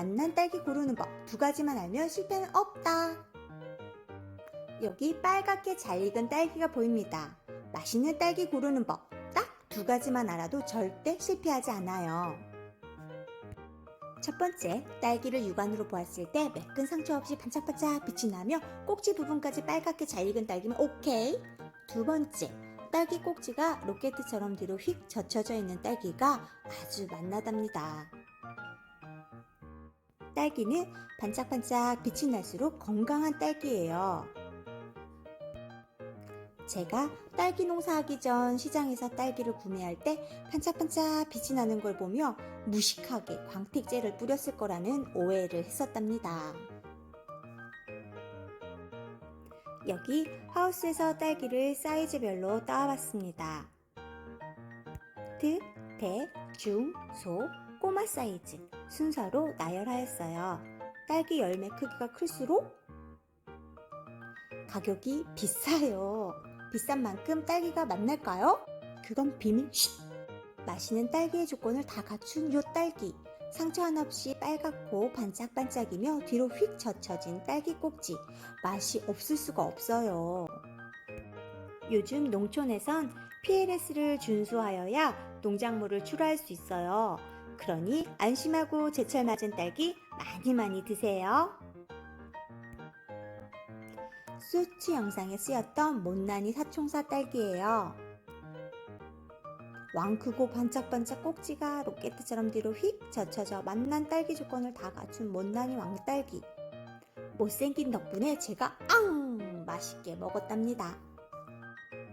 맛난 딸기 고르는 법 두 가지만 알면 실패는 없다. 여기 빨갛게 잘 익은 딸기가 보입니다. 맛있는 딸기 고르는 법 딱 두 가지만 알아도 절대 실패하지 않아요. 첫 번째, 딸기를 육안으로 보았을 때 매끈 상처 없이 반짝반짝 빛이 나며 꼭지 부분까지 빨갛게 잘 익은 딸기면 오케이. 두 번째, 딸기 꼭지가 로켓처럼 뒤로 휙 젖혀져 있는 딸기가 아주 맛나답니다. 딸기는 반짝반짝 빛이 날수록 건강한 딸기예요. 제가 딸기 농사하기 전 시장에서 딸기를 구매할 때 반짝반짝 빛이 나는 걸 보며 무식하게 광택제를 뿌렸을 거라는 오해를 했었답니다. 여기 하우스에서 딸기를 사이즈별로 따와봤습니다. 득, 대, 중, 소, 꼬마 사이즈 순서로 나열하였어요. 딸기 열매 크기가 클수록 가격이 비싸요. 비싼 만큼 딸기가 맛날까요? 그건 비밀. 쉿! 맛있는 딸기의 조건을 다 갖춘 요 딸기. 상처 하나 없이 빨갛고 반짝반짝이며 뒤로 휙 젖혀진 딸기 꼭지. 맛이 없을 수가 없어요. 요즘 농촌에선 PLS를 준수하여야 농작물을 출하할 수 있어요. 그러니 안심하고 제철 맞은 딸기 많이 많이 드세요. 수치 영상에 쓰였던 못난이 사총사 딸기예요. 왕 크고 반짝반짝 꼭지가 로켓처럼 뒤로 휙 젖혀져 맛난 딸기 조건을 다 갖춘 못난이 왕딸기. 못생긴 덕분에 제가 앙 맛있게 먹었답니다.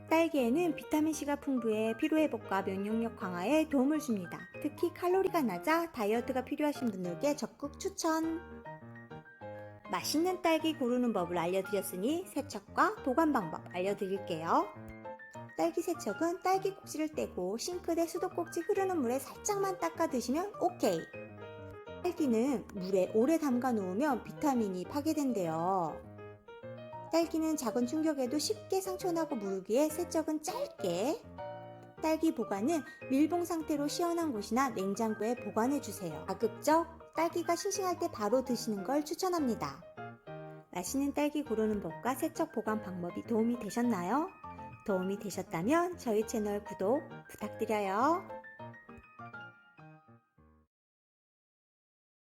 딸기에는 비타민C가 풍부해 피로회복과 면역력 강화에 도움을 줍니다. 특히 칼로리가 낮아 다이어트가 필요하신 분들께 적극 추천! 맛있는 딸기 고르는 법을 알려드렸으니 세척과 보관 방법 알려드릴게요. 딸기 세척은 딸기 꼭지를 떼고 싱크대 수도꼭지 흐르는 물에 살짝만 닦아 드시면 오케이! 딸기는 물에 오래 담가 놓으면 비타민이 파괴된대요. 딸기는 작은 충격에도 쉽게 상처나고 무르기에 세척은 짧게. 딸기 보관은 밀봉 상태로 시원한 곳이나 냉장고에 보관해 주세요. 가급적 딸기가 싱싱할 때 바로 드시는 걸 추천합니다. 맛있는 딸기 고르는 법과 세척 보관 방법이 도움이 되셨나요? 도움이 되셨다면 저희 채널 구독 부탁드려요.